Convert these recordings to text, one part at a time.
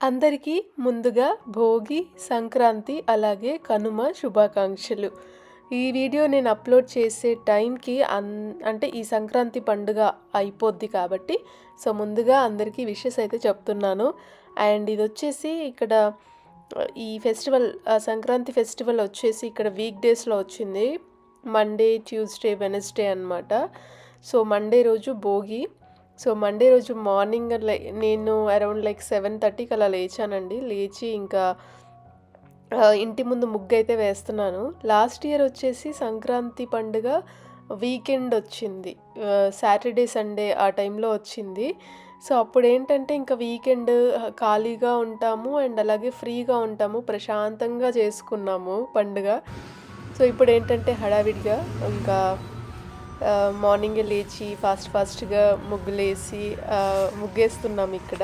అందరికీ ముందుగా భోగి సంక్రాంతి అలాగే కనుమ శుభాకాంక్షలు. ఈ వీడియో నేను అప్లోడ్ చేసే టైంకి అన్ అంటే ఈ సంక్రాంతి పండుగ అయిపోద్ది కాబట్టి సో ముందుగా అందరికీ విషెస్ అయితే చెప్తున్నాను. అండ్ ఇది వచ్చేసి ఇక్కడ ఈ ఫెస్టివల్ సంక్రాంతి ఫెస్టివల్ వచ్చేసి ఇక్కడ వీక్ డేస్లో వచ్చింది. మండే ట్యూస్డే వెనస్డే అనమాట సో మండే రోజు భోగి సో మండే రోజు మార్నింగ్ నేను అరౌండ్ లైక్ సెవెన్ థర్టీకి అలా లేచానండి. లేచి ఇంకా ఇంటి ముందు ముగ్గు అయితే వేస్తున్నాను. లాస్ట్ ఇయర్ వచ్చేసి సంక్రాంతి పండుగ వీకెండ్ వచ్చింది. సాటర్డే సండే ఆ టైంలో వచ్చింది. సో అప్పుడు ఏంటంటే ఇంకా వీకెండ్ ఖాళీగా ఉంటాము అండ్ అలాగే ఫ్రీగా ఉంటాము ప్రశాంతంగా చేసుకున్నాము పండుగ. సో ఇప్పుడు ఏంటంటే హడావిడిగా ఇంకా మార్నింగే లేచి ఫాస్ట్ ఫాస్ట్గా ముగ్గులేసి ముగ్గేస్తున్నాం ఇక్కడ.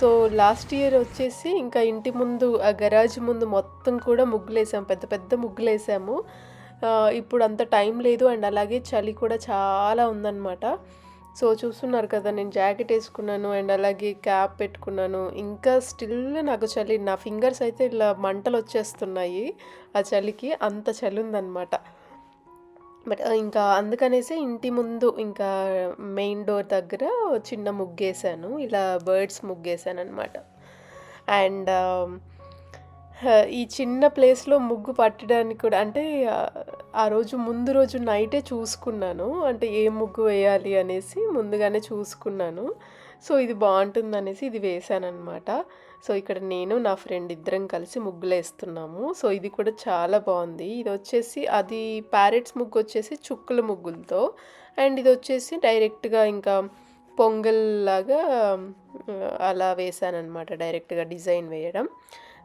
సో లాస్ట్ ఇయర్ వచ్చేసి ఇంకా ఇంటి ముందు ఆ గరాజ్ ముందు మొత్తం కూడా ముగ్గులేసాం. పెద్ద పెద్ద ముగ్గులేసాము. ఇప్పుడు అంత టైం లేదు అండ్ అలాగే చలి కూడా చాలా ఉందన్నమాట. సో చూస్తున్నారు కదా నేను జాకెట్ వేసుకున్నాను అండ్ అలాగే క్యాప్ పెట్టుకున్నాను. ఇంకా స్టిల్ నాకు చలి నా ఫింగర్స్ అయితే ఇలా మంటలు వచ్చేస్తున్నాయి ఆ చలికి. అంత చలి ఉందన్నమాట. బట్ ఇంకా అందుకనేసి ఇంటి ముందు ఇంకా మెయిన్ డోర్ దగ్గర చిన్న ముగ్గేసాను ఇలా బర్డ్స్ ముగ్గేసాను అనమాట అండ్ ఈ చిన్న ప్లేస్లో ముగ్గు పట్టడానికి కూడా అంటే ఆ, రోజు ముందు రోజు నైటే చూసుకున్నాను. అంటే ఏ ముగ్గు వేయాలి అనేసి ముందుగానే చూసుకున్నాను. సో ఇది బాగుంటుంది అనేసి ఇది వేసాను అనమాట సో ఇక్కడ నేను నా ఫ్రెండ్ ఇద్దరం కలిసి ముగ్గులు వేస్తున్నాము సో ఇది కూడా చాలా బాగుంది. ఇది వచ్చేసి అది ప్యారెట్స్ ముగ్గు వచ్చేసి చుక్కల ముగ్గులతో. అండ్ ఇది వచ్చేసి డైరెక్ట్గా ఇంకా పొంగల్ లాగా అలా వేసాను అనమాట డైరెక్ట్గా డిజైన్ వేయడం.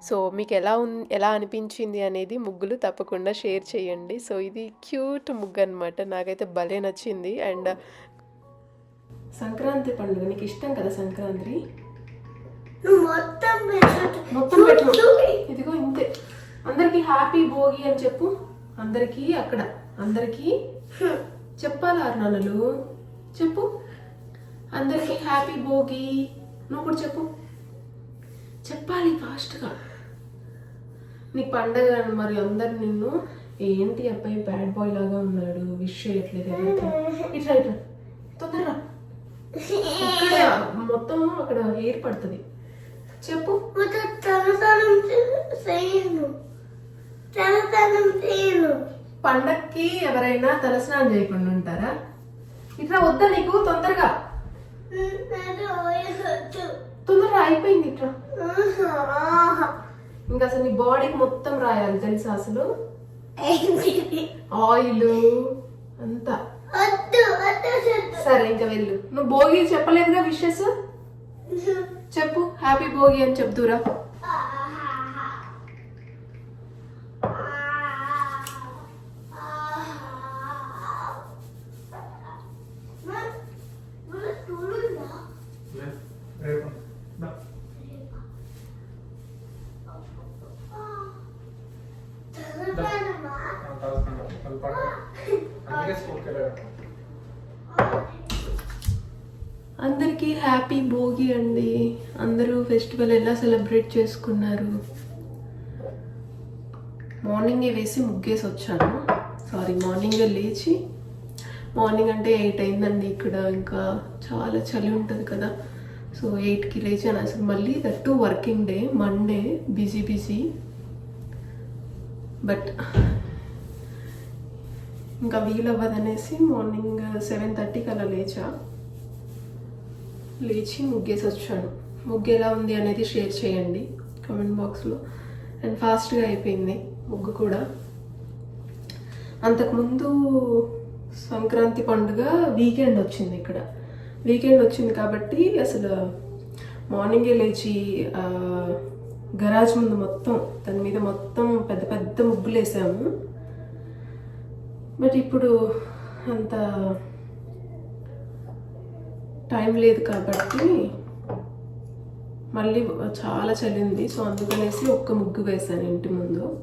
సో మీకు ఎలా ఉన్ ఎలా అనిపించింది అనేది ముగ్గులు తప్పకుండా షేర్ చేయండి. సో ఇది క్యూట్ ముగ్గు అనమాట నాకైతే భలే నచ్చింది. అండ్ సంక్రాంతి పండుగ నీకు ఇష్టం కదా సంక్రాంతి? మొత్తం. మొత్తం పెట్టు. ఇదిగో ఇంతే. అందరికి హ్యాపీ భోగి అని చెప్పు. అందరికి అక్కడ. అందరికి చెప్పాలా అర్నాలు చెప్పు. అందరికి హ్యాపీ భోగి. నువ్వు కూడా చెప్పు. చెప్పాలి ఫాస్ట్గా నీ పండగ మరి అందరు నిన్ను ఏంటి అబ్బాయి బ్యాడ్ బాయ్ లాగా ఉన్నాడు? విష్ చేయట్లేదు ఇట్లా ఇట్లా తొందరగా ఇక్కడ మొత్తం అక్కడ హెయిర్ పడుతుంది. చెప్పు. తలతనం చేయను. తలతనం చేయను. పండక్కి ఎవరైనా తలస్నానం చేయకుండా ఉంటారా? ఇట్లా వద్దా నీకు తొందరగా? తొందరగా అయిపోయింది ఇట్లా. ఇంకా అసలు నీ బాడీకి మొత్తం రాయాలి తెలుసా అసలు? ఆయిల్ అంతా. సరే ఇంకా వెళ్ళు. నువ్వు భోగి చెప్పలేదుగా విషెస్? చెప్పు. హ్యాపీ భోగి అని చెప్తురా అందుకే స్కూల్కి వెళ్ళాడు అందరికీ హ్యాపీ భోగి అండి. అందరూ ఫెస్టివల్ ఎలా సెలబ్రేట్ చేసుకున్నారు? మార్నింగే వేసి ముగ్గేసి వచ్చాను. సారీ మార్నింగే లేచి. మార్నింగ్ అంటే ఎయిట్ అయిందండి ఇక్కడ. ఇంకా చాలా చలి ఉంటుంది కదా. సో ఎయిట్కి లేచాను. అసలు మళ్ళీ that too working day Monday busy busy. But ఇంకా వీలవ్వదనేసి మార్నింగ్ సెవెన్ థర్టీకి అలా లేచా. లేచి ముగ్గేసి వచ్చాను ముగ్గు ఎలా ఉంది అనేది షేర్ చేయండి కామెంట్ బాక్స్లో. అండ్ ఫాస్ట్గా అయిపోయింది ముగ్గు కూడా. అంతకుముందు సంక్రాంతి పండుగ వీకెండ్ వచ్చింది ఇక్కడ. వీకెండ్ వచ్చింది కాబట్టి అసలు మార్నింగే లేచి గరాజ్ ముందు మొత్తం దాని మీద మొత్తం పెద్ద పెద్ద ముగ్గులు వేసాము బట్ ఇప్పుడు అంత టైం లేదు కాబట్టి మళ్ళీ చాలా చలింది. సో అందుకనేసి ఒక్క ముగ్గు వేశాను ఇంటి ముందు.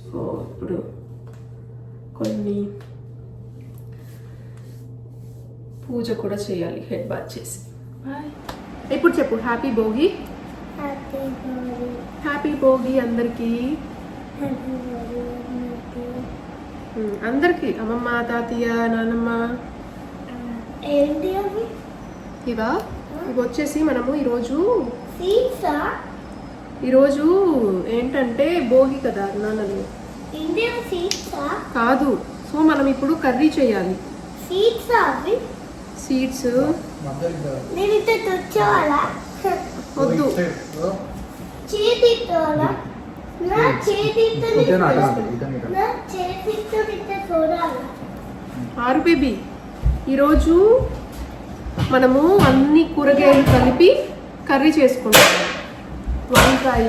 సో ఇప్పుడు కొన్ని పూజ కూడా చేయాలి. హెడ్ బాత్ చేసి. బాయ్. ఇప్పుడు చెప్పు. హ్యాపీ భోగి. హ్యాపీ భోగి. అందరికీ. అందరికీ. అమ్మమ్మ తాతయ్య నానమ్మ. ఏంటి అవి? ఇవా? ఇవి వచ్చేసి మనము ఈరోజు ఈరోజు ఏంటంటే భోగి కదా నాన్నలు కాదు. సో మనం ఇప్పుడు కర్రీ చేయాలి. సీడ్స్ వద్దు. చూడాలా ఆరు బేబీ ఈరోజు మనము అన్ని కూరగాయలు కలిపి కర్రీ చేసుకుంటాం. వంకాయ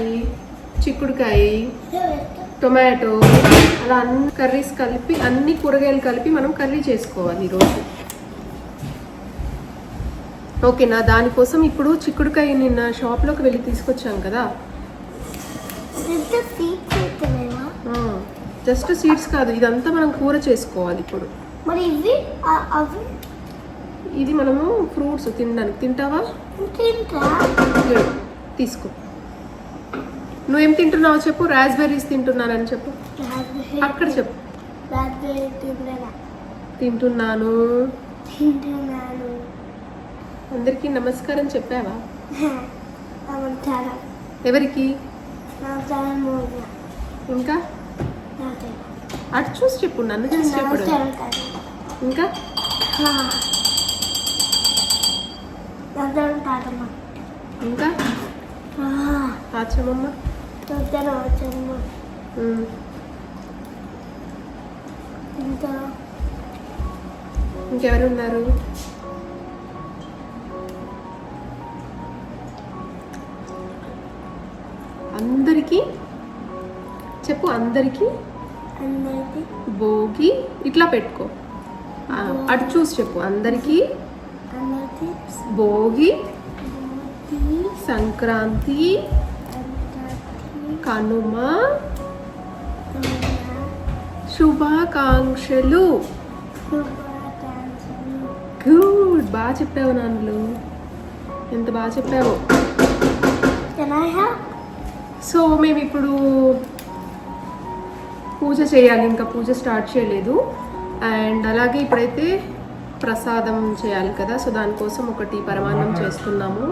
చిక్కుడుకాయ టొమాటో అలా అన్ని కర్రీస్ కలిపి అన్ని కూరగాయలు కలిపి మనం కర్రీ చేసుకోవాలి ఈరోజు. ఓకేనా? దానికోసం ఇప్పుడు చిక్కుడుకాయ నిన్న షాప్లోకి వెళ్ళి తీసుకొచ్చాం కదా? జస్ట్ సీడ్స్ కాదు. ఇదంతా మనం కూర చేసుకోవాలి ఇప్పుడు. మరి ఇవి అవి ఇది మనము ఫ్రూట్స్ తినడానికి. తింటావా? తీసుకో. నువ్వేం తింటున్నావు చెప్పు. రాస్బెర్రీస్ తింటున్నానని చెప్పు. అక్కడ చెప్పు. తింటున్నాను. తింటున్నాను. అందరికీ నమస్కారం చెప్పావా? ఎవరికి? ఇంకా? అటు చూసి చెప్పు నన్ను చూసి కాదు ఇంకా? ఇంకా? ఆచమమ్మ నమస్కారం అందరికీ? చెప్పు అందరికీ? భోగి. ఇట్లా పెట్టుకో. అటు చూసి చెప్పు అందరికీ? భోగి. సంక్రాంతి. కనుమ. శుభాకాంక్షలు. శుభాకాంక్షలు. గుడ్. బాగా చెప్పావు నాన్నలు ఎంత బాగా చెప్పావు? సో మేము ఇప్పుడు పూజ చేయాలి ఇంకా పూజ స్టార్ట్ చేయలేదు. అండ్ అలాగే ఇప్పుడైతే ప్రసాదం చేయాలి కదా సో దానికోసం ఒకటి పరమాన్నం చేస్తున్నాము.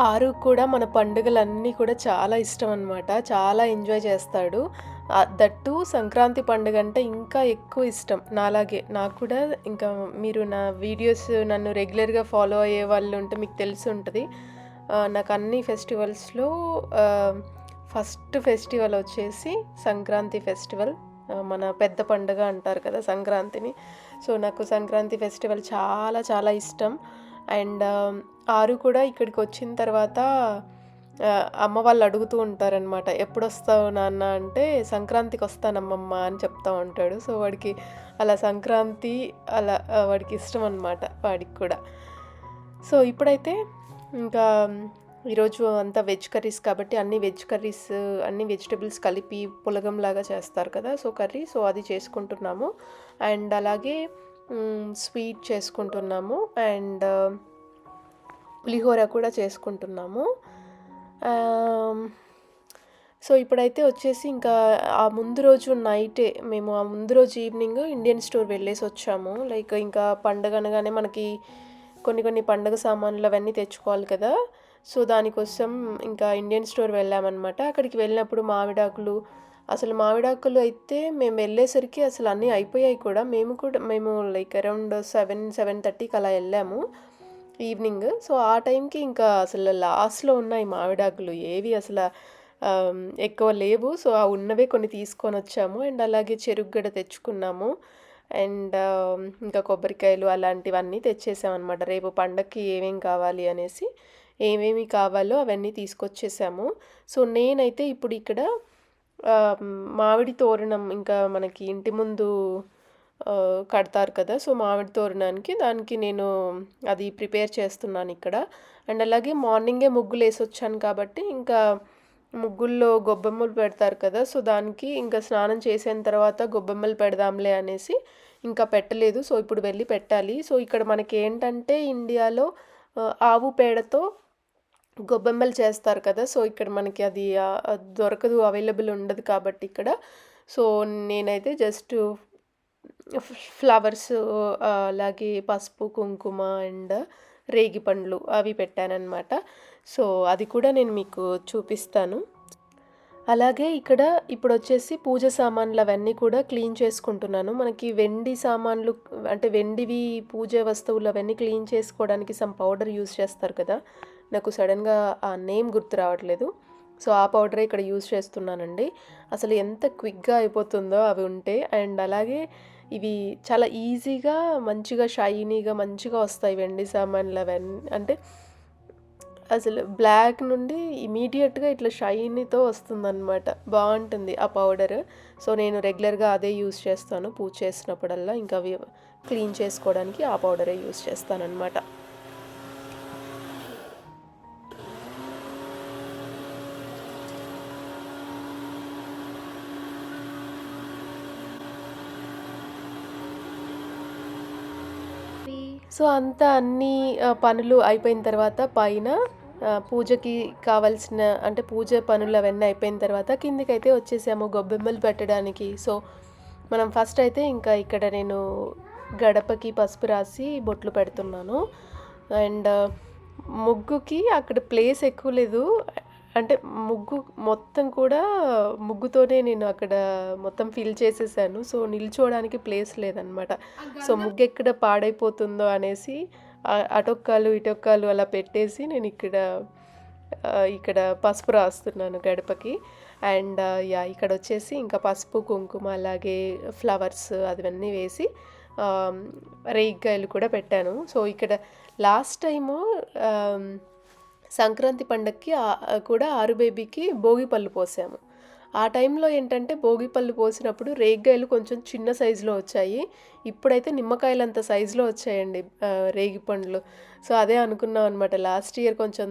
ఆరు కూడా మన పండుగలన్నీ కూడా చాలా ఇష్టం అనమాట చాలా ఎంజాయ్ చేస్తాడు. దట్టు సంక్రాంతి పండుగ అంటే ఇంకా ఎక్కువ ఇష్టం. నాలాగే నాకు కూడా ఇంకా మీరు నా వీడియోస్ నన్ను రెగ్యులర్గా ఫాలో అయ్యే వాళ్ళు ఉంటే మీకు తెలిసి ఉంటుంది. నాకు అన్ని ఫెస్టివల్స్లో ఫస్ట్ ఫెస్టివల్ వచ్చేసి సంక్రాంతి ఫెస్టివల్. మన పెద్ద పండుగ అంటారు కదా సంక్రాంతిని. సో నాకు సంక్రాంతి ఫెస్టివల్ చాలా చాలా ఇష్టం. అండ్ ఆరు కూడా ఇక్కడికి వచ్చిన తర్వాత అమ్మ వాళ్ళు అడుగుతూ ఉంటారనమాట ఎప్పుడు వస్తావు నాన్న? అంటే సంక్రాంతికి వస్తానమ్మమ్మ అని చెప్తా ఉంటాడు. సో వాడికి అలా సంక్రాంతి అలా వాడికి ఇష్టం అనమాట వాడికి కూడా. సో ఇప్పుడైతే ఇంకా ఈరోజు అంతా వెజ్ కర్రీస్ కాబట్టి అన్ని వెజ్ కర్రీస్ అన్ని వెజిటబుల్స్ కలిపి పులగంలాగా చేస్తారు కదా సో కర్రీ. సో అది చేసుకుంటున్నాము. అండ్ అలాగే స్వీట్ చేసుకుంటున్నాము అండ్ పులిహోర కూడా చేసుకుంటున్నాము. సో ఇప్పుడైతే వచ్చేసి ఇంకా ఆ ముందు రోజు నైటే మేము ఆ ముందు రోజు ఈవినింగ్ ఇండియన్ స్టోర్ వెళ్ళేసి వచ్చాము. లైక్ ఇంకా పండగ అనగానే మనకి కొన్ని కొన్ని పండగ సామాన్లు అవన్నీ తెచ్చుకోవాలి కదా. సో దానికోసం ఇంకా ఇండియన్ స్టోర్ వెళ్ళామన్నమాట. అక్కడికి వెళ్ళినప్పుడు మామిడాకులు అసలు మామిడాకులు అయితే మేము వెళ్ళేసరికి అసలు అన్నీ అయిపోయాయి కూడా. మేము కూడా మేము లైక్ అరౌండ్ సెవెన్ సెవెన్ థర్టీకి అలా వెళ్ళాము ఈవినింగ్ సో ఆ టైంకి ఇంకా అసలు లాస్ట్లో ఉన్నాయి మామిడాకులు ఏవి అసలు ఎక్కువ లేవు. సో ఆ ఉన్నవే కొన్ని తీసుకొని వచ్చాము. అండ్ అలాగే చెరుగ్గడ తెచ్చుకున్నాము. అండ్ ఇంకా కొబ్బరికాయలు అలాంటివన్నీ తెచ్చేసామన్నమాట. రేపు పండగకి ఏమేమి కావాలి అనేసి ఏమేమి కావాలో అవన్నీ తీసుకొచ్చేసాము. సో నేనైతే ఇప్పుడు ఇక్కడ మామిడి తోరణం ఇంకా మనకి ఇంటి ముందు కడతారు కదా. సో మామిడి తోరణానికి దానికి నేను అది ప్రిపేర్ చేస్తున్నాను ఇక్కడ. అండ్ అలాగే మార్నింగే ముగ్గులు వేసి వచ్చాను కాబట్టి ఇంకా ముగ్గుల్లో గొబ్బెమ్మలు పెడతారు కదా. సో దానికి ఇంకా స్నానం చేసిన తర్వాత గొబ్బెమ్మలు పెడదాంలే అనేసి ఇంకా పెట్టలేదు. సో ఇప్పుడు వెళ్ళి పెట్టాలి. సో ఇక్కడ మనకి ఏంటంటే ఇండియాలో ఆవు పేడతో గొబ్బెమ్మలు చేస్తారు కదా సో ఇక్కడ మనకి అది దొరకదు అవైలబుల్ ఉండదు కాబట్టి ఇక్కడ. సో నేనైతే జస్ట్ ఫ్లవర్స్ అలాగే పసుపు కుంకుమ అండ్ రేగి పండ్లు అవి పెట్టానన్నమాట. సో అది కూడా నేను మీకు చూపిస్తాను. అలాగే ఇక్కడ ఇప్పుడు వచ్చేసి పూజ సామాన్లు అవన్నీ కూడా క్లీన్ చేసుకుంటున్నాను. మనకి వెండి సామాన్లు అంటే వెండివి పూజ వస్తువులు అవన్నీ క్లీన్ చేసుకోవడానికి సమ్ పౌడర్ యూస్ చేస్తారు కదా. నాకు సడన్గా ఆ నేమ్ గుర్తు రావట్లేదు. సో ఆ పౌడరే ఇక్కడ యూజ్ చేస్తున్నానండి. అసలు ఎంత క్విక్గా అయిపోతుందో అవి ఉంటే అండ్ అలాగే ఇవి చాలా ఈజీగా మంచిగా షైనీగా మంచిగా వస్తాయి వెండి సామాన్లు అవన్నీ. అంటే అసలు బ్లాక్ నుండి ఇమీడియట్గా ఇట్లా షైనీతో వస్తుందన్నమాట. బాగుంటుంది ఆ పౌడర్. సో నేను రెగ్యులర్గా అదే యూస్ చేస్తాను. పూజ చేసినప్పుడల్లా ఇంకా అవి క్లీన్ చేసుకోవడానికి ఆ పౌడరే యూస్ చేస్తానన్నమాట. సో అంతా అన్ని పనులు అయిపోయిన తర్వాత పైన పూజకి కావాల్సిన అంటే పూజ పనులు అవన్నీ అయిపోయిన తర్వాత కిందికైతే వచ్చేసాము గొబ్బెమ్మలు పెట్టడానికి. సో మనం ఫస్ట్ అయితే ఇంకా ఇక్కడ నేను గడపకి పసుపు రాసి బొట్లు పెడుతున్నాను. అండ్ ముగ్గుకి అక్కడ ప్లేస్ ఎక్కువ లేదు. అంటే ముగ్గు మొత్తం కూడా ముగ్గుతోనే నేను అక్కడ మొత్తం ఫిల్ చేసేసాను. సో నిల్చోవడానికి ప్లేస్ లేదనమాట సో ముగ్గు ఎక్కడ పాడైపోతుందో అనేసి అటొక్కాలు ఇటొక్కాలు అలా పెట్టేసి నేను ఇక్కడ ఇక్కడ పసుపు రాస్తున్నాను గడపకి. అండ్ యా ఇక్కడ వచ్చేసి ఇంకా పసుపు కుంకుమ అలాగే ఫ్లవర్స్ అవన్నీ వేసి ఆ, రేగికాయలు కూడా పెట్టాను. సో ఇక్కడ లాస్ట్ టైము సంక్రాంతి పండక్కి కూడా ఆరు బేబీకి భోగి పళ్ళు పోసాము. ఆ టైంలో ఏంటంటే భోగి పళ్ళు పోసినప్పుడు రేగికాయలు కొంచెం చిన్న సైజులో వచ్చాయి. ఇప్పుడైతే నిమ్మకాయలు అంత సైజులో వచ్చాయండి రేగి పండ్లు. సో అదే అనుకున్నాం అనమాట లాస్ట్ ఇయర్ కొంచెం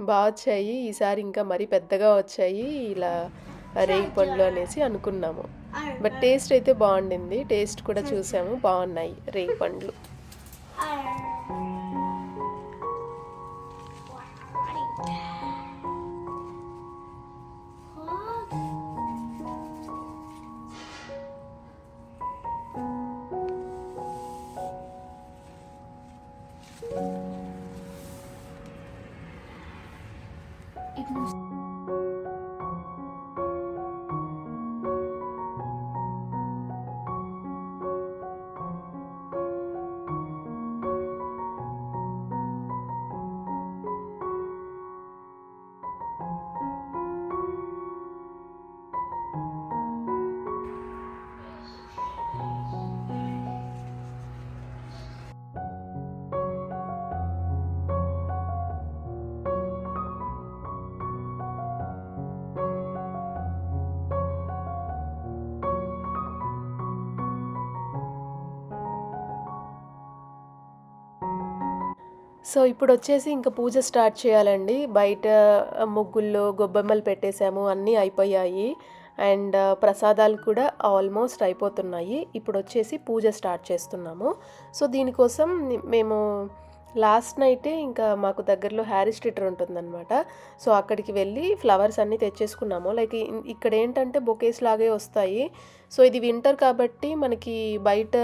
బాగా వచ్చాయి ఈసారి ఇంకా మరీ పెద్దగా వచ్చాయి ఇలా రేగి పండ్లు అనేసి అనుకున్నాము. బట్ టేస్ట్ అయితే బాగుండింది. టేస్ట్ కూడా చూసాము. బాగున్నాయి రేగి పండ్లు. Görüşürüz. సో ఇప్పుడు వచ్చేసి ఇంకా పూజ స్టార్ట్ చేయాలండి. బయట ముగ్గుల్లో గొబ్బెమ్మలు పెట్టేశాము అన్నీ అయిపోయాయి. అండ్ ప్రసాదాలు కూడా ఆల్మోస్ట్ అయిపోతున్నాయి. ఇప్పుడు వచ్చేసి పూజ స్టార్ట్ చేస్తున్నాము. సో దీనికోసం మేము లాస్ట్ నైటే ఇంకా మాకు దగ్గరలో హ్యారీ స్ట్రీటర్ ఉంటుందన్నమాట. సో అక్కడికి వెళ్ళి ఫ్లవర్స్ అన్నీ తెచ్చేసుకున్నాము. లైక్ ఇక్కడ ఏంటంటే బొకేస్ లాగే వస్తాయి. సో ఇది వింటర్ కాబట్టి మనకి బయట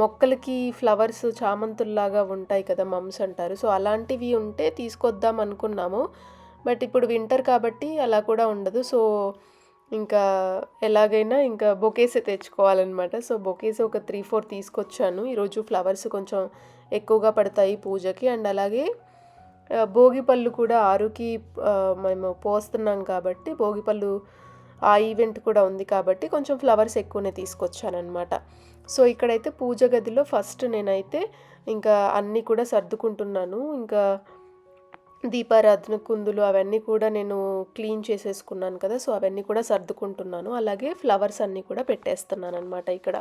మొక్కలకి ఫ్లవర్స్ చామంతుల్లాగా ఉంటాయి కదా మమ్స్ అంటారు. సో అలాంటివి ఉంటే తీసుకొద్దాం అనుకున్నాము. బట్ ఇప్పుడు వింటర్ కాబట్టి అలా కూడా ఉండదు. సో ఇంకా ఎలాగైనా ఇంకా బొకేసే తెచ్చుకోవాలన్నమాట. సో బొకేస్ ఒక త్రీ ఫోర్ తీసుకొచ్చాను. ఈరోజు ఫ్లవర్స్ కొంచెం ఎక్కువగా పడతాయి పూజకి. అండ్ అలాగే భోగిపళ్ళు కూడా ఆరుకి మేము పోస్తున్నాం కాబట్టి భోగిపళ్ళు ఆ ఈవెంట్ కూడా ఉంది కాబట్టి కొంచెం ఫ్లవర్స్ ఎక్కువనే తీసుకొచ్చానమాట సో ఇక్కడైతే పూజ గదిలో ఫస్ట్ నేనైతే ఇంకా అన్నీ కూడా సర్దుకుంటున్నాను. ఇంకా దీపారాధన కుందులు అవన్నీ కూడా నేను క్లీన్ చేసేసుకున్నాను కదా సో అవన్నీ కూడా సర్దుకుంటున్నాను. అలాగే ఫ్లవర్స్ అన్నీ కూడా పెట్టేస్తున్నాను అనమాట ఇక్కడ.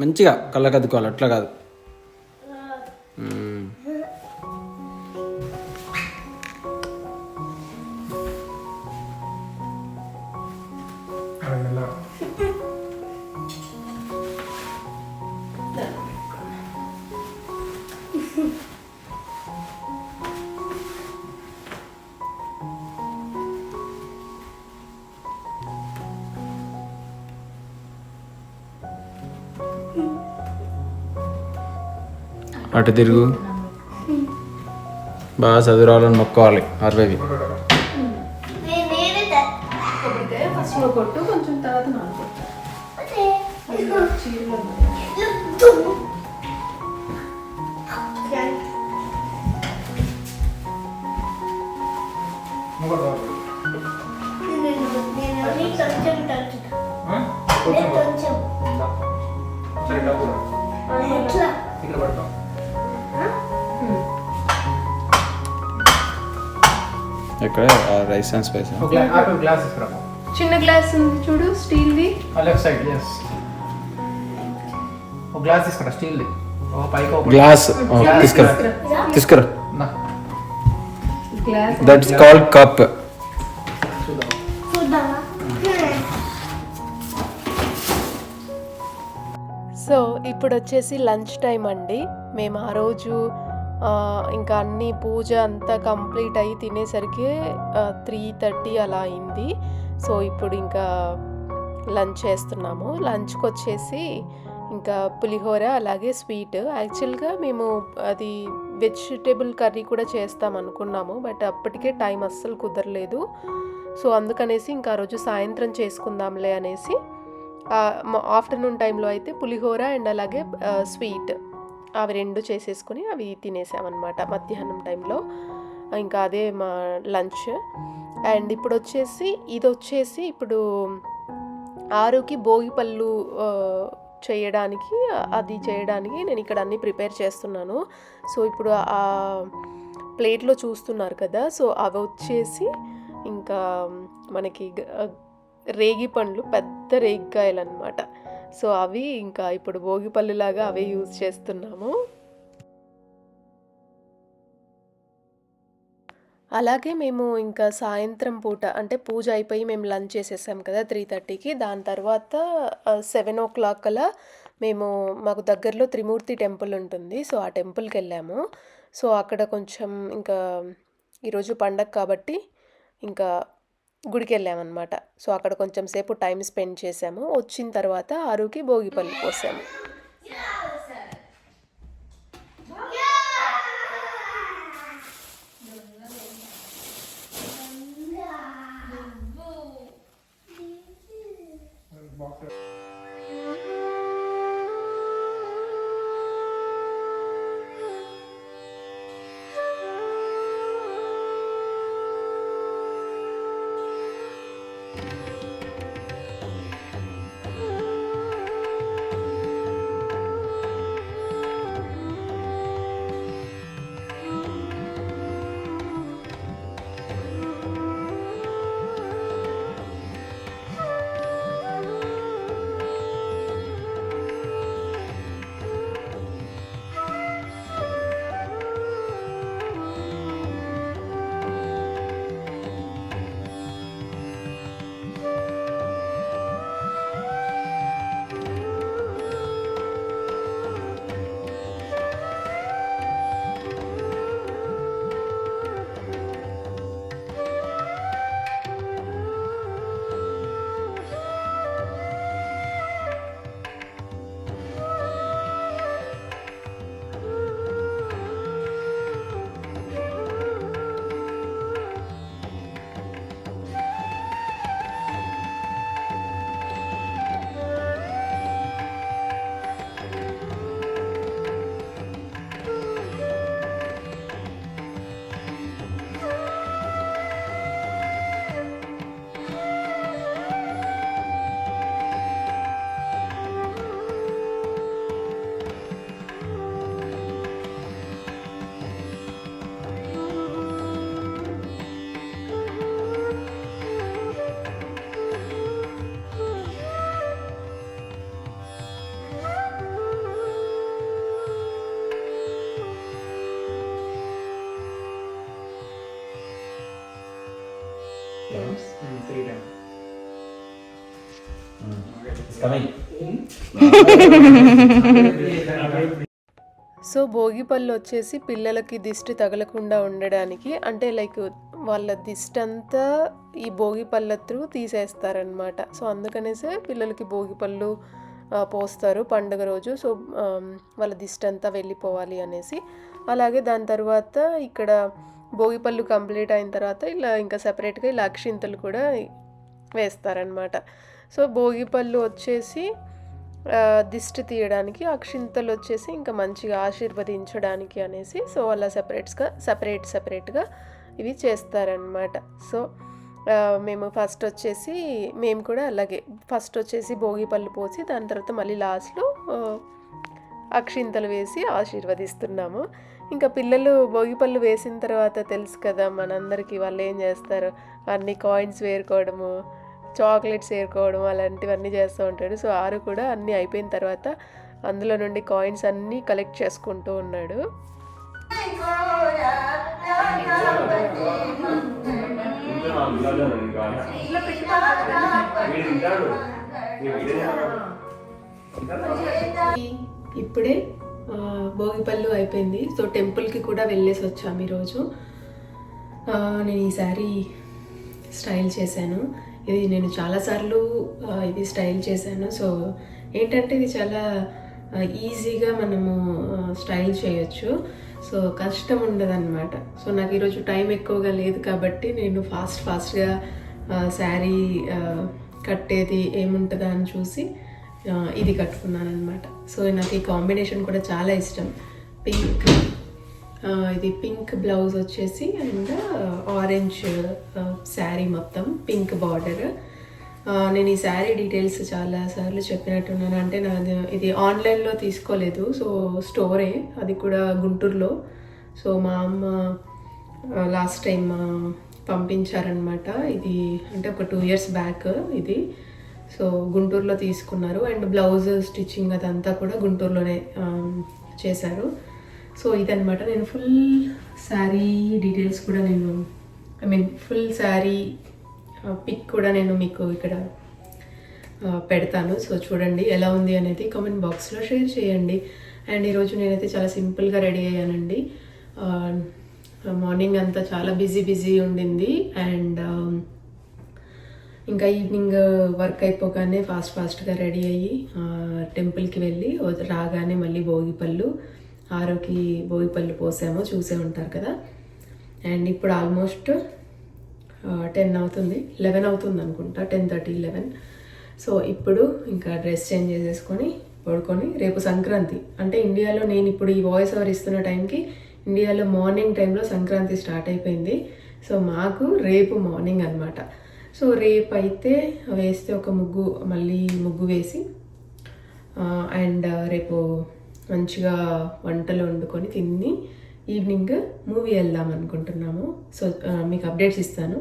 మంచిగా కళ్ళకద్దుకోవాలి అట్లా కాదు. అటు తిరుగు. బాగా చదువురావాలని మొక్కోవాలి. అరవైవి రైస్ అండ్ స్పైస్ గ్లాస్ తీసుకురా చిన్న గ్లాస్ ఉంది చూడు స్టీల్ది. లెఫ్ట్ సైడ్ ఎస్ ఒక గ్లాస్ తీసుకురా స్టీల్ది. ఒక పైకి ఒక గ్లాస్ తీసుకురా. తీసుకురా. నా, glass that's called cup so ఇప్పుడు వచ్చేసి లంచ్ టైం అండి. మేము ఆ రోజు ఇంకా అన్ని పూజ అంతా కంప్లీట్ అయ్యి తినేసరికి త్రీ థర్టీ అలా అయింది. సో ఇప్పుడు ఇంకా లంచ్ చేస్తున్నాము. లంచ్కి వచ్చేసి ఇంకా పులిహోర అలాగే స్వీట్. యాక్చువల్గా మేము అది వెజిటేబుల్ కర్రీ కూడా చేస్తాం అనుకున్నాము బట్ అప్పటికే టైం అస్సలు కుదరలేదు. సో అందుకనేసి ఇంకా రోజు సాయంత్రం చేసుకుందాంలే అనేసి ఆఫ్టర్నూన్ టైంలో అయితే పులిహోర అండ్ అలాగే స్వీట్. అవి రెండు చేసేసుకుని అవి తినేసామన్నమాట మధ్యాహ్నం టైంలో. ఇంకా అదే మా లంచ్. అండ్ ఇప్పుడు వచ్చేసి ఇది వచ్చేసి ఇప్పుడు ఆరుకి భోగి పళ్ళు చేయడానికి అది చేయడానికి నేను ఇక్కడ అన్నీ ప్రిపేర్ చేస్తున్నాను. సో ఇప్పుడు ఆ ప్లేట్లో చూస్తున్నారు కదా సో అవి వచ్చేసి ఇంకా మనకి రేగి పండ్లు పెద్ద రేగికాయలు అనమాట సో అవి ఇంకా ఇప్పుడు భోగిపల్లిలాగా అవే యూజ్ చేస్తున్నాము. అలాగే మేము ఇంకా సాయంత్రం పూట అంటే పూజ అయిపోయి మేము లంచ్ చేసేసాం కదా త్రీ థర్టీకి. దాని తర్వాత సెవెన్ ఓ క్లాక్ అలా మేము మాకు దగ్గరలో త్రిమూర్తి టెంపుల్ ఉంటుంది. సో ఆ టెంపుల్కి వెళ్ళాము. సో అక్కడ కొంచెం ఇంకా ఈరోజు పండగ కాబట్టి ఇంకా గుడికి వెళ్ళామన్నమాట సో అక్కడ కొంచెం సేపు టైం స్పెండ్ చేసాము వచ్చిన తర్వాత ఆరుకి భోగి పళ్ళు పోసాము సో భోగి పళ్ళు వచ్చేసి పిల్లలకి దిష్టి తగలకుండా ఉండడానికి అంటే లైక్ వాళ్ళ దిష్టి అంతా ఈ భోగి పళ్ళ త్రూ తీసేస్తారనమాట సో అందుకనేసే పిల్లలకి భోగి పళ్ళు పోస్తారు పండుగ రోజు. సో వాళ్ళ దిష్టి అంతా వెళ్ళిపోవాలి అనేసి. అలాగే దాని తర్వాత ఇక్కడ భోగిపళ్ళు కంప్లీట్ అయిన తర్వాత ఇలా ఇంకా సపరేట్గా ఇలా అక్షింతలు కూడా వేస్తారనమాట సో భోగి పళ్ళు వచ్చేసి దిష్టి తీయడానికి అక్షింతలు వచ్చేసి ఇంకా మంచిగా ఆశీర్వదించడానికి అనేసి సో అలా సపరేట్స్గా సపరేట్ సపరేట్గా ఇవి చేస్తారనమాట సో మేము ఫస్ట్ వచ్చేసి మేము కూడా అలాగే ఫస్ట్ వచ్చేసి భోగి పళ్ళు పోసి దాని తర్వాత మళ్ళీ లాస్ట్లో అక్షింతలు వేసి ఆశీర్వదిస్తున్నాము. ఇంకా పిల్లలు భోగి పళ్ళు వేసిన తర్వాత తెలుసు కదా మనందరికీ వాళ్ళు ఏం చేస్తారు? అన్ని కాయిన్స్ వేరుకోవడము చాక్లెట్స్ ఏరుకోవడం అలాంటివన్నీ చేస్తూ ఉంటాడు. సో ఆరు కూడా అన్నీ అయిపోయిన తర్వాత అందులో నుండి కాయిన్స్ అన్నీ కలెక్ట్ చేసుకుంటూ ఉన్నాడు. ఇప్పుడే ఆ, భోగిపళ్ళు అయిపోయింది. సో టెంపుల్కి కూడా వెళ్ళేసి వచ్చాము ఈరోజు. నేను ఈ శారీ స్టైల్ చేశాను. ఇది నేను చాలాసార్లు ఇది స్టైల్ చేశాను. సో ఏంటంటే ఇది చాలా ఈజీగా మనము స్టైల్ చేయొచ్చు. సో కష్టం ఉండదన్నమాట. సో నాకు ఈరోజు టైం ఎక్కువగా లేదు కాబట్టి నేను ఫాస్ట్ ఫాస్ట్గా శారీ కట్టేది ఏముంటుందా అని చూసి ఇది కట్టుకున్నాను అనమాట సో నాకు ఈ కాంబినేషన్ కూడా చాలా ఇష్టం. పింక్. ఇది పింక్ బ్లౌజ్ వచ్చేసి అండ్ ఆరెంజ్ శారీ మొత్తం పింక్ బార్డర్. నేను ఈ శారీ డీటెయిల్స్ చాలా సార్లు చెప్పినట్టున్నాను. అంటే నాది ఇది ఆన్లైన్లో తీసుకోలేదు సో స్టోరే అది కూడా గుంటూరులో. సో మా అమ్మ లాస్ట్ టైం పంపించారనమాట ఇది అంటే ఒక టూ ఇయర్స్ బ్యాక్ ఇది. సో గుంటూరులో తీసుకున్నారు. అండ్ బ్లౌజ్ స్టిచ్చింగ్ అదంతా కూడా గుంటూరులోనే చేశారు. సో ఇదనమాట నేను ఫుల్ శారీ డీటెయిల్స్ కూడా నేను I mean full sari pic కూడా నేను మీకు ఇక్కడ పెడతాను. సో చూడండి ఎలా ఉంది అనేది కామెంట్ బాక్స్లో షేర్ చేయండి. అండ్ ఈరోజు నేనైతే చాలా సింపుల్గా రెడీ అయ్యానండి. మార్నింగ్ అంతా చాలా బిజీ బిజీ ఉండింది. అండ్ ఇంకా ఈవినింగ్ వర్క్ అయిపోగానే ఫాస్ట్ ఫాస్ట్గా రెడీ అయ్యి టెంపుల్కి వెళ్ళి రాగానే మళ్ళీ భోగిపళ్ళు ఆరోకి భోగిపళ్ళు పోసామో చూసే ఉంటారు కదా. అండ్ ఇప్పుడు ఆల్మోస్ట్ టెన్ అవుతుంది లెవెన్ అవుతుంది అనుకుంటా టెన్ థర్టీ లెవెన్. సో ఇప్పుడు ఇంకా డ్రెస్ చేంజ్ చేసేసుకొని పడుకొని రేపు సంక్రాంతి. అంటే ఇండియాలో నేను ఇప్పుడు ఈ వాయిస్ ఓవర్ ఇస్తున్న టైంకి ఇండియాలో మార్నింగ్ టైంలో సంక్రాంతి స్టార్ట్ అయిపోయింది. సో మాకు రేపు మార్నింగ్ అన్నమాట. సో రేపు అయితే వేస్తే ఒక ముగ్గు మళ్ళీ ముగ్గు వేసి అండ్ రేపు మంచిగా వంటలు వండుకొని తిని ఈవినింగ్ మూవీ వెళ్దాం అనుకుంటున్నాము. సో మీకు అప్డేట్స్ ఇస్తాను.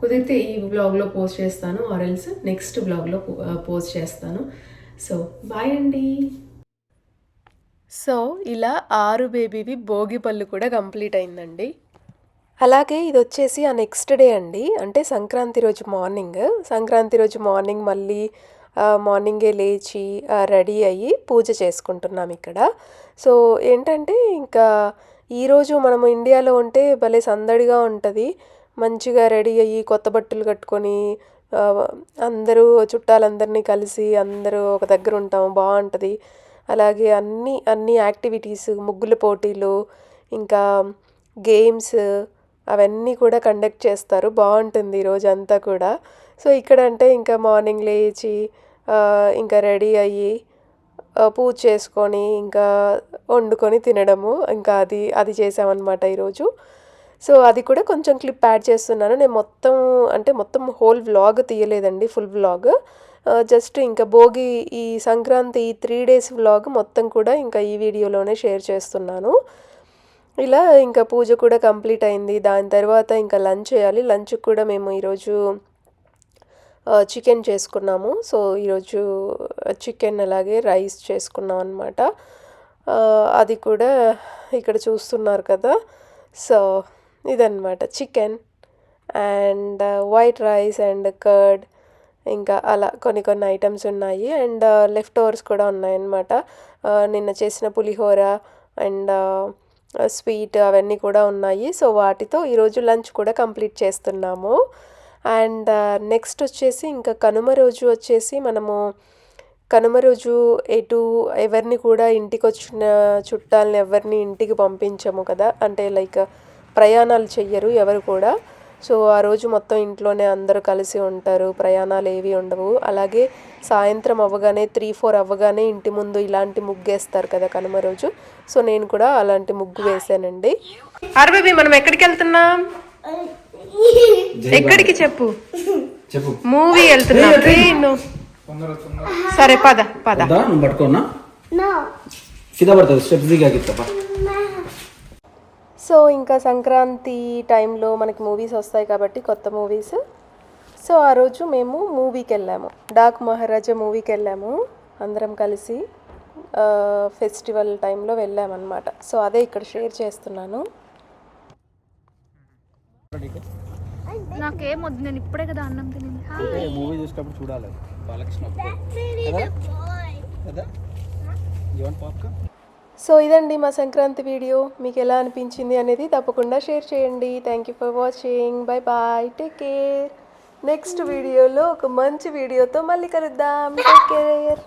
కుదిరితే ఈ బ్లాగ్లో పోస్ట్ చేస్తాను ఆర్ ఎల్స్ నెక్స్ట్ బ్లాగ్లో పోస్ట్ చేస్తాను. సో బాయ్ అండి. సో ఇలా ఆరు బేబీవి భోగి పళ్ళు కూడా కంప్లీట్ అయిందండి. అలాగే ఇది వచ్చేసి ఆ నెక్స్ట్ డే అండి. అంటే సంక్రాంతి రోజు మార్నింగ్. సంక్రాంతి రోజు మార్నింగ్ మళ్ళీ మార్నింగే లేచి రెడీ అయ్యి పూజ చేసుకుంటున్నాం ఇక్కడ. సో ఏంటంటే ఇంకా ఈరోజు మనము ఇండియాలో ఉంటే భలే సందడిగా ఉంటుంది. మంచిగా రెడీ అయ్యి కొత్త బట్టలు కట్టుకొని అందరూ చుట్టాలందరినీ కలిసి అందరూ ఒక దగ్గర ఉంటాం బాగుంటుంది. అలాగే అన్ని అన్ని యాక్టివిటీస్ ముగ్గుల పోటీలు ఇంకా గేమ్స్ అవన్నీ కూడా కండక్ట్ చేస్తారు. బాగుంటుంది ఈరోజు అంతా కూడా. సో ఇక్కడ అంటే ఇంకా మార్నింగ్ లేచి ఇంకా రెడీ అయ్యి పూజ చేసుకొని ఇంకా వండుకొని తినడము. ఇంకా అది అది చేసామన్నమాట ఈరోజు. సో అది కూడా కొంచెం క్లిప్ యాడ్ చేస్తున్నాను. నేను మొత్తం అంటే మొత్తం హోల్ వ్లాగ్ తీయలేదండి ఫుల్ వ్లాగ్. జస్ట్ ఇంకా భోగి ఈ సంక్రాంతి ఈ త్రీ డేస్ వ్లాగ్ మొత్తం కూడా ఇంకా ఈ వీడియోలోనే షేర్ చేస్తున్నాను. ఇలా ఇంకా పూజ కూడా కంప్లీట్ అయింది. దాని తర్వాత ఇంకా లంచ్ చేయాలి. లంచ్ కూడా మేము ఈరోజు చికెన్ చేసుకున్నాము. సో ఈరోజు చికెన్ అలాగే రైస్ చేసుకున్నాం అనమాట అది కూడా ఇక్కడ చూస్తున్నారు కదా. సో ఇదన్నమాట chicken and white rice and curd ఇంకా అలా కొన్ని కొన్ని ఐటమ్స్ ఉన్నాయి. అండ్ లెఫ్ట్ ఓవర్స్ కూడా ఉన్నాయన్నమాట. నిన్న చేసిన పులిహోర అండ్ స్వీట్ అవన్నీ కూడా ఉన్నాయి. సో వాటితో ఈరోజు లంచ్ కూడా కంప్లీట్ చేస్తున్నాము. అండ్ నెక్స్ట్ వచ్చేసి ఇంకా కనుమ రోజు వచ్చేసి మనము కనుమ రోజు ఎటు ఎవరిని కూడా ఇంటికి వచ్చిన చుట్టాలని ఎవరిని ఇంటికి పంపించము కదా. అంటే లైక్ ప్రయాణాలు చెయ్యరు ఎవరు కూడా. సో ఆ రోజు మొత్తం ఇంట్లోనే అందరూ కలిసి ఉంటారు. ప్రయాణాలు ఏవి ఉండవు. అలాగే సాయంత్రం అవ్వగానే త్రీ ఫోర్ అవ్వగానే ఇంటి ముందు ఇలాంటి ముగ్గు వేస్తారు కదా కనుమ రోజు. సో నేను కూడా అలాంటి ముగ్గు వేసానండి. అరబేబీ మనం ఎక్కడికి వెళ్తున్నాం? ఎక్కడికి చెప్పు? చెప్పు. మూవీ వెళ్తున్నాం. ట్రైన్ సరే పద పద. నువ్వు పట్టుకోనా? No. కింద పడుతుంది స్టెప్స్ దిగాకిస్తాపా సో ఇంకా సంక్రాంతి టైంలో మనకి మూవీస్ వస్తాయి కాబట్టి కొత్త మూవీస్ సో ఆ రోజు మేము మూవీకి వెళ్ళాము డాక్ మహారాజా మూవీకి వెళ్ళాము అందరం కలిసి ఫెస్టివల్ టైంలో వెళ్ళామన్నమాట. సో అదే ఇక్కడ షేర్ చేస్తున్నాను. నాకేం వద్దు నేను ఇప్పుడే కదా అన్నం తినింది. హాయ్. మూవీ చూసినప్పుడు చూడాలి. బాలకృష్ణ కదా? జీవన్ పాప్కార్న్ సో ఇదండి మా సంక్రాంతి వీడియో. మీకు ఎలా అనిపించింది అనేది తప్పకుండా షేర్ చేయండి. Thank you for watching bye bye take care next వీడియోలో ఒక మంచి వీడియోతో మళ్ళీ కలుద్దాం. Take care